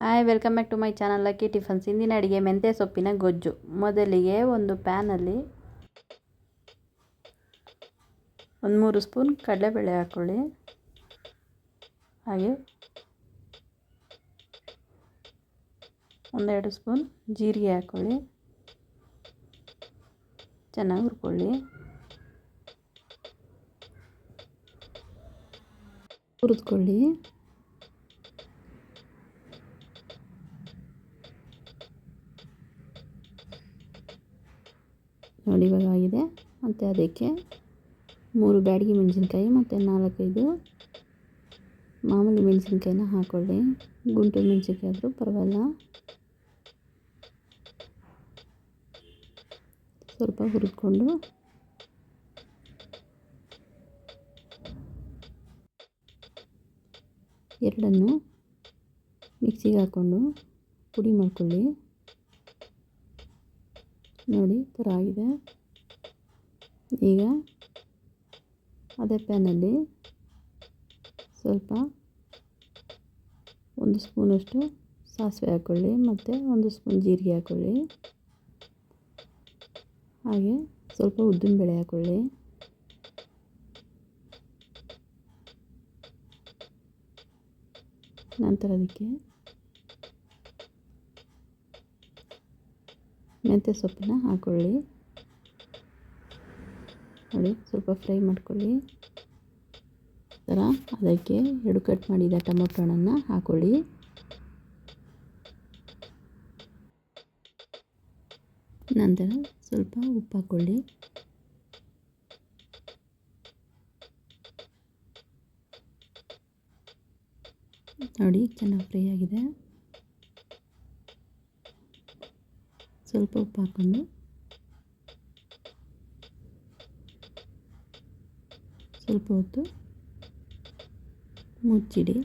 Hi welcome back to my channel Lucky Tiffins ಇಂದಿನ ಅಡುಗೆ ಮೆಂತ್ಯ ಸೊಪ್ಪಿನ ಗೊಜ್ಜು. ಮೊದಲಿಗೆ ಒಂದು ಪ್ಯಾನಲ್ಲಿ ಒಂದು ಮೂರು ಸ್ಪೂನ್ ಕಡಲೆಬೇಳೆ ಹಾಕ್ಕೊಳ್ಳಿ ಹಾಗೆ ಒಂದೆರಡು ಸ್ಪೂನ್ ಜೀರಿಗೆ ಹಾಕ್ಕೊಳ್ಳಿ ಚೆನ್ನಾಗಿ ಹುರ್ಕೊಳ್ಳಿ. ಹುರಿದ್ಕೊಳ್ಳಿ. ನೋಡಿ ಇವಾಗ ಆಗಿದೆ ಮತ್ತು ಅದಕ್ಕೆ ಮೂರು ಬ್ಯಾಡಗಿ ಮೆಣಸಿನ್ಕಾಯಿ ಮತ್ತು ನಾಲ್ಕೈದು ಮಾಮೂಲಿ ಮೆಣಸಿನ್ಕಾಯಿನ ಹಾಕೊಳ್ಳಿ. ಗುಂಟು ಮೆಣಸಿನ್ಕಾಯಿ ಆದರೂ ಪರವಾಗಿಲ್ಲ. ಸ್ವಲ್ಪ ಹುರಿದ್ಕೊಂಡು ಎರಡನ್ನು ಮಿಕ್ಸಿಗೆ ಹಾಕ್ಕೊಂಡು ಪುಡಿ ಮಾಡ್ಕೊಳ್ಳಿ. ನೋಡಿ ಥರ ಆಗಿದೆ. ಈಗ ಅದೇ ಪ್ಯಾನಲ್ಲಿ ಸ್ವಲ್ಪ ಒಂದು ಸ್ಪೂನಷ್ಟು ಸಾಸಿವೆ ಹಾಕ್ಕೊಳ್ಳಿ ಮತ್ತು ಒಂದು ಸ್ಪೂನ್ ಜೀರಿಗೆ ಹಾಕ್ಕೊಳ್ಳಿ ಹಾಗೆ ಸ್ವಲ್ಪ ಉದ್ದಿನಬೇಳೆ ಹಾಕ್ಕೊಳ್ಳಿ ನಂತರ ಅದಕ್ಕೆ ಮೆಂತ್ಯ ಸೊಪ್ಪನ್ನ ಹಾಕ್ಕೊಳ್ಳಿ ನೋಡಿ, ಸ್ವಲ್ಪ ಫ್ರೈ ಮಾಡ್ಕೊಳ್ಳಿ. ಥರ ಅದಕ್ಕೆ ಎರಡು ಕಟ್ ಮಾಡಿದ ಟೊಮೊಟೊ ಹಣ್ಣನ್ನು ಹಾಕ್ಕೊಳ್ಳಿ ನಂತರ ಸ್ವಲ್ಪ ಉಪ್ಪು ಹಾಕ್ಕೊಳ್ಳಿ ನೋಡಿ, ಚೆನ್ನಾಗಿ ಫ್ರೈ ಆಗಿದೆ. ಸ್ವಲ್ಪ ಉಪ್ಪು ಹಾಕ್ಕೊಂಡು ಸ್ವಲ್ಪ ಹೊತ್ತು ಮುಚ್ಚಿಡಿ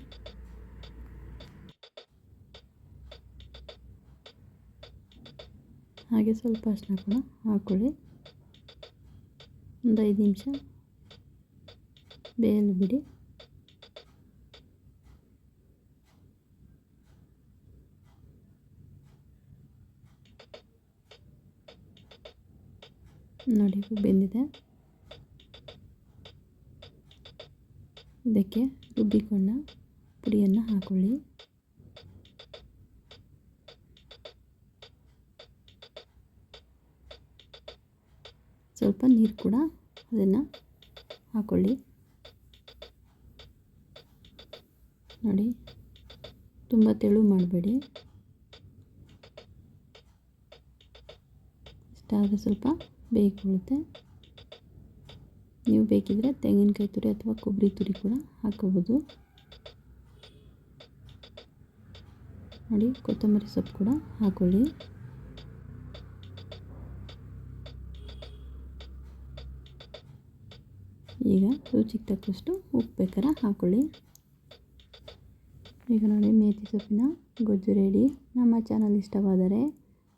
ಹಾಗೆ ಸ್ವಲ್ಪ ಅಷ್ಟು ಕೂಡ ಹಾಕ್ಕೊಳ್ಳಿ ಒಂದು ಐದು ನಿಮಿಷ ಬೇಯಲು ಬಿಡಿ ನೋಡಿ ಬೆಂದಿದೆ. ಇದಕ್ಕೆ ರುಬ್ಬಿಕೊಂಡ ಪುಡಿಯನ್ನು ಹಾಕೊಳ್ಳಿ. ಸ್ವಲ್ಪ ನೀರು ಕೂಡ ಅದನ್ನು ಹಾಕೊಳ್ಳಿ. ನೋಡಿ, ತುಂಬ ತೆಳು ಮಾಡಬೇಡಿ. ಇಷ್ಟಾದರೆ ಸ್ವಲ್ಪ ಬೇಯಿಕೊಳ್ಳುತ್ತೆ ನೀವು ಬೇಕಿದ್ರೆ ತೆಂಗಿನಕಾಯಿ ತುರಿ ಅಥವಾ ಕೊಬ್ಬರಿ ತುರಿ ಕೂಡ ಹಾಕೋಬೋದು ನೋಡಿ, ಕೊತ್ತಂಬರಿ ಸೊಪ್ಪು ಕೂಡ ಹಾಕೊಳ್ಳಿ. ಈಗ ರುಚಿಗೆ ತಕ್ಕಷ್ಟು ಉಪ್ಪು ಬೇಕಾರೆ ಹಾಕೊಳ್ಳಿ. ಈಗ ನೋಡಿ ಮೇಥಿ ಸೊಪ್ಪಿನ ಗೊಜ್ಜು ರೆಡಿ ನಮ್ಮ ಚಾನಲ್ ಇಷ್ಟವಾದರೆ